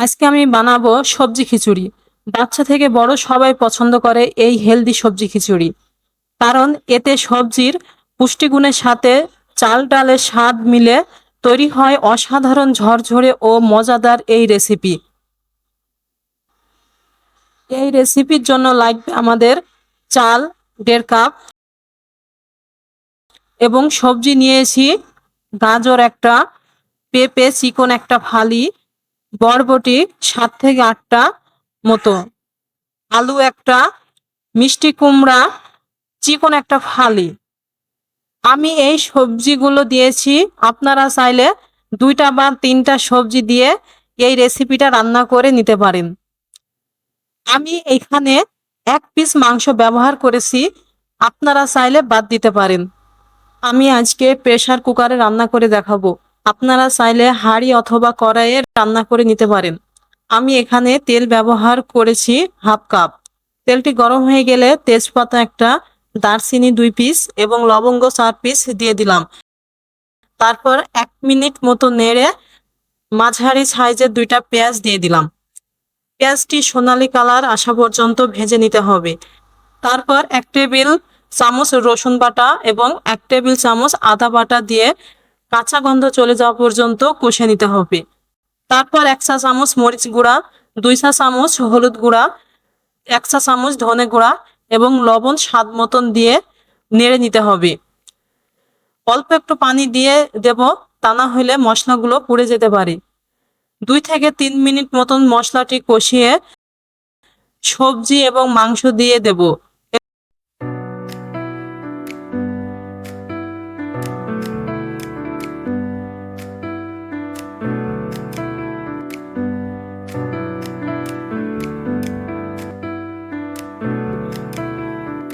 আজকে আমি বানাবো সবজি খিচুড়ি। বাচ্চা থেকে বড় সবাই পছন্দ করে এই হেলদি সবজি খিচুড়ি। কারণ এতে সবজির পুষ্টিগুণের সাথে চাল ডালের স্বাদ মিলে তৈরি হয় অসাধারণ ঝরঝরে ও মজাদার এই রেসিপি। এই রেসিপির জন্য লাগবে আমাদের চাল দেড় কাপ এবং সবজি নিয়েছি গাজর একটা, পেঁপে, চিকন একটা ফালি বরবটি সাত থেকে আটটা মতো। আলু একটা, মিষ্টি কুমড়া, চিকন একটা ফালি। আমি এই সবজিগুলো দিয়েছি, আপনারা চাইলে দুইটা বা তিনটা সবজি দিয়ে এই রেসিপিটা রান্না করে নিতে পারেন। আমি এখানে এক পিস মাংস ব্যবহার করেছি, আপনারা চাইলে বাদ দিতে পারেন। আমি আজকে প্রেসার কুকারে রান্না করে দেখাবো। আপনারা চাইলে হাঁড়ি অথবা কড়াইয়ে রান্না করে নিতে পারেন। আমি এখানে তেল ব্যবহার করেছি হাফ কাপ। তেলটি গরম হয়ে গেলে তেজপাতা একটা দারচিনি দুই পিস এবং লবঙ্গ চার পিস দিয়ে দিলাম। তারপর এক মিনিট মতো নেড়ে মাঝারি সাইজের দুইটা পেঁয়াজ দিয়ে দিলাম। পেঁয়াজটি সোনালি কালার আসা পর্যন্ত ভেজে নিতে হবে। তারপর এক টেবিল চামচ রসুন বাটা এবং এক টেবিল চামচ আদা বাটা দিয়ে কাঁচা গন্ধ চলে যাওয়া পর্যন্ত কষে নিতে হবে। তারপর এক চা চামচ মরিচ গুঁড়া, দুই চা চামচ হলুদ গুঁড়া, এক চা চামচ ধনে গুঁড়া এবং লবণ স্বাদ মতন দিয়ে নেড়ে নিতে হবে। অল্প একটু পানি দিয়ে দেব, তা না হলে মশলাগুলো পুড়ে যেতে পারে। দুই থেকে তিন মিনিট মতন মশলাটি কষিয়ে সবজি এবং মাংস দিয়ে দেব।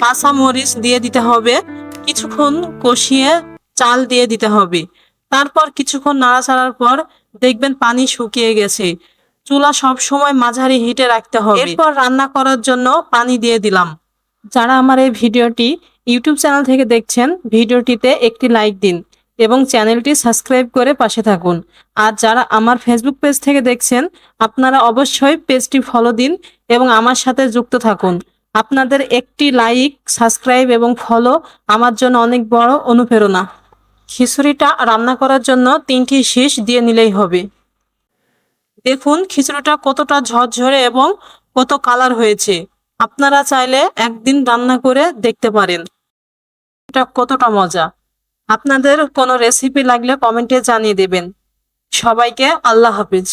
কাঁচা মরিচ দিয়ে দিতে হবে, কিছুক্ষণ কষিয়ে চাল দিয়ে দিতে হবে। তারপর কিছুক্ষণ নাড়াচাড়ার পর দেখবেন পানি শুকিয়ে গেছে। চুলা সব সময় মাঝারি হিটে রাখতে হবে। এরপর রান্না করার জন্য পানি দিয়ে দিলাম। যারা আমার এই ভিডিওটি ইউটিউব চ্যানেল থেকে দেখছেন, ভিডিওটিতে একটি লাইক দিন এবং চ্যানেলটি সাবস্ক্রাইব করে পাশে থাকুন। আর যারা আমার ফেসবুক পেজ থেকে দেখছেন, আপনারা অবশ্যই পেজটি ফলো দিন এবং আমার সাথে যুক্ত থাকুন। আপনাদের একটি লাইক সাবস্ক্রাইব এবং ফলো আমার জন্য অনেক বড় অনুপ্রেরণা। খিচুড়িটা রান্না করার জন্য তিনটি শীষ দিয়ে নিলেই হবে। দেখুন, খিচুড়িটা কতটা ঝরঝরে এবং কত কালার হয়েছে। আপনারা চাইলে একদিন রান্না করে দেখতে পারেন। এটা কতটা মজা। আপনাদের কোনো রেসিপি লাগলে কমেন্টে জানিয়ে দেবেন। সবাইকে আল্লাহ হাফিজ।